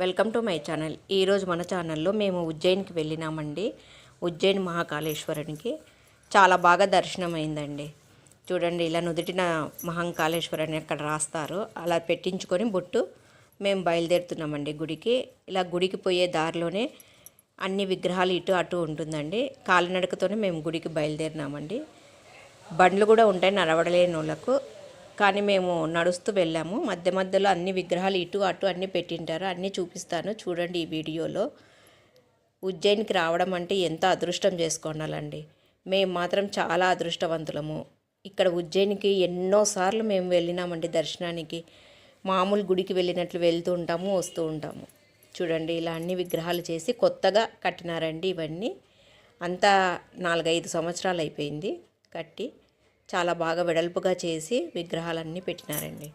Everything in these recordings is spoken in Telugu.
Welcome to my channel. ఈరోజు మన ఛానల్లో మేము ఉజ్జయిన్కి వెళ్ళినామండి. ఉజ్జయిన్ మహాకాళేశ్వరునికి. చాలా బాగా దర్శనం అయిందండి చూడండి ఇలా నుదుటిన మహంకాళేశ్వర్ అని అక్కడ రాస్తారు. అలా పెట్టించుకొని బొట్టు మేము బయలుదేరుతున్నామండి గుడికి. ఇలా గుడికి పోయే దారిలోనే అన్ని విగ్రహాలు ఇటు అటు ఉంటుందండి. కాలినడకతోనే మేము గుడికి బయలుదేరినామండి. బండ్లు కూడా ఉంటాయి నడవడలేని వాళ్ళకు. కానీ మేము నడుస్తూ వెళ్ళాము. మధ్య మధ్యలో అన్ని విగ్రహాలు ఇటు అటు అన్నీ పెట్టింటారు. అన్నీ చూపిస్తాను. చూడండి ఈ వీడియోలో. ఉజ్జయిన్కి రావడం అంటే ఎంత అదృష్టం చేసుకోనాలండి. మేము మాత్రం చాలా అదృష్టవంతులము. ఇక్కడ ఉజ్జయినికి ఎన్నోసార్లు మేము వెళ్ళినామండి దర్శనానికి. మామూలు గుడికి వెళ్ళినట్లు వెళ్తూ ఉంటాము వస్తూ ఉంటాము. చూడండి ఇలా అన్ని విగ్రహాలు చేసి కొత్తగా కట్టినారండి ఇవన్నీ. అంతా నాలుగైదు సంవత్సరాలు అయిపోయింది కట్టి. చాలా బాగా వెడల్పుగా చేసి విగ్రహాలన్నీ పెట్టినారండి.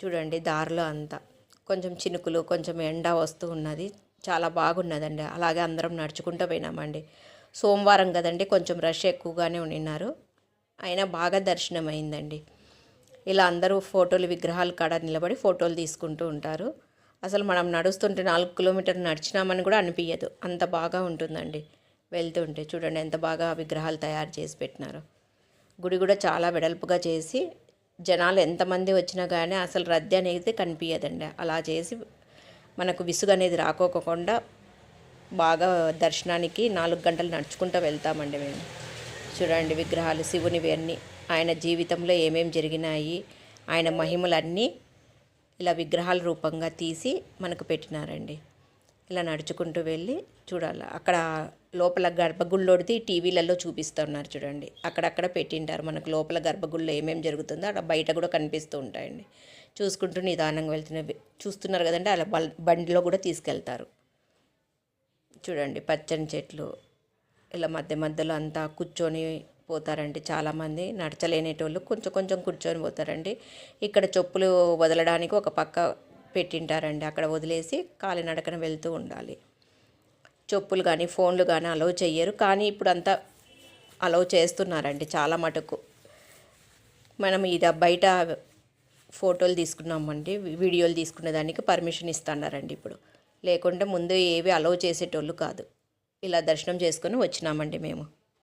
చూడండి దారిలో అంతా. కొంచెం చినుకులు కొంచెం ఎండ వస్తూ ఉన్నది. చాలా బాగున్నదండి. అలాగే అందరం నడుచుకుంటూ పోయినామండి. సోమవారం కదండి కొంచెం రష్ ఎక్కువగానే ఉన్నారు. అయినా బాగా దర్శనం అయిందండి ఇలా అందరూ ఫోటోలు విగ్రహాల కాడ నిలబడి ఫోటోలు తీసుకుంటూ ఉంటారు. అసలు మనం నడుస్తుంటే నాలుగు కిలోమీటర్లు నడిచినామని కూడా అనిపించదు అంత బాగా ఉంటుందండి. వెళ్తుంటే చూడండి ఎంత బాగా విగ్రహాలు తయారు చేసి పెట్టినారు. గుడి కూడా చాలా వెడల్పుగా చేసి జనాలు ఎంతమంది వచ్చినా కానీ అసలు రద్దీ అనేది కనిపించదండి అలా చేసి మనకు విసుగు అనేది రాకోకుండా బాగా దర్శనానికి నాలుగు గంటలు నడుచుకుంటూ వెళ్తామండి మేము. చూడండి విగ్రహాలు శివునివి అన్నీ ఆయన జీవితంలో ఏమేమి జరిగినాయి ఆయన మహిమలన్నీ ఇలా విగ్రహాల రూపంగా తీసి మనకు పెట్టినారండి. ఇలా నడుచుకుంటూ వెళ్ళి చూడాలి. అక్కడ లోపల గర్భగుళ్ళోడిది టీవీలలో చూపిస్తున్నారు చూడండి. అక్కడక్కడ పెట్టింటారు. మనకు లోపల గర్భగుళ్ళు ఏమేమి జరుగుతుందో అక్కడ బయట కూడా కనిపిస్తూ ఉంటాయండి. చూసుకుంటూ నిదానంగా వెళ్తున్న చూస్తున్నారు కదండి. అలా బండిలో కూడా తీసుకెళ్తారు. చూడండి పచ్చని చెట్లు. ఇలా మధ్య మధ్యలో అంతా కూర్చొని పోతారండి చాలామంది. నడచలేనేటోళ్ళు కొంచెం కొంచెం కూర్చొని పోతారండి. ఇక్కడ చెప్పులు వదలడానికి ఒక పక్క పెట్టింటారండి. అక్కడ వదిలేసి కాలినడకన వెళ్తూ ఉండాలి. చెప్పులు కానీ ఫోన్లు కానీ అలౌ చెయ్యరు. కానీ ఇప్పుడు అంతా అలౌ చేస్తున్నారండి చాలా మటుకు. మనం ఇది బయట ఫోటోలు తీసుకున్నామండి. వీడియోలు తీసుకునే దానికి పర్మిషన్ ఇస్తున్నారండి ఇప్పుడు. లేకుంటే ముందు ఏవి అలౌ చేసేటోళ్ళు కాదు. ఇలా దర్శనం చేసుకొని వచ్చినామండి మేము.